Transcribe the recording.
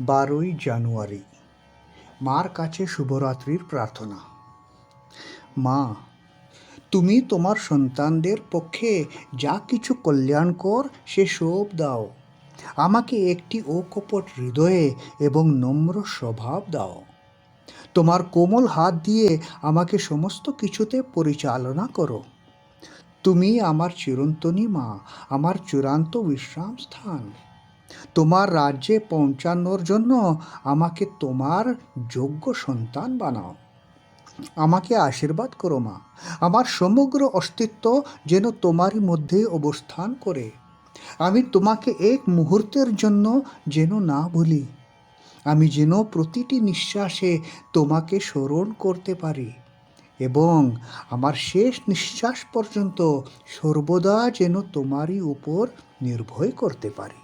বারোই জানুয়ারি, মার কাছে শুভরাত্রির প্রার্থনা। মা, তুমি তোমার সন্তানদের পক্ষে যা কিছু কল্যাণকর সে সব দাও। আমাকে একটি অকপট হৃদয়ে এবং নম্র স্বভাব দাও। তোমার কোমল হাত দিয়ে আমাকে সমস্ত কিছুতে পরিচালনা করো। তুমি আমার চিরন্তনী মা, আমার চূড়ান্ত বিশ্রাম স্থান। তোমার রাজ্যে পৌঁছানোর জন্য আমাকে তোমার যোগ্য সন্তান বানাও। আমাকে আশীর্বাদ করো মা। আমার সমগ্র অস্তিত্ব যেন তোমারই মধ্যে অবস্থান করে। আমি তোমাকে এক মুহূর্তের জন্য যেন না ভুলি। আমি যেন প্রতিটি নিঃশ্বাসে তোমাকে স্মরণ করতে পারি এবং আমার শেষ নিঃশ্বাস পর্যন্ত সর্বদা যেন তোমারই উপর নির্ভয় করতে পারি।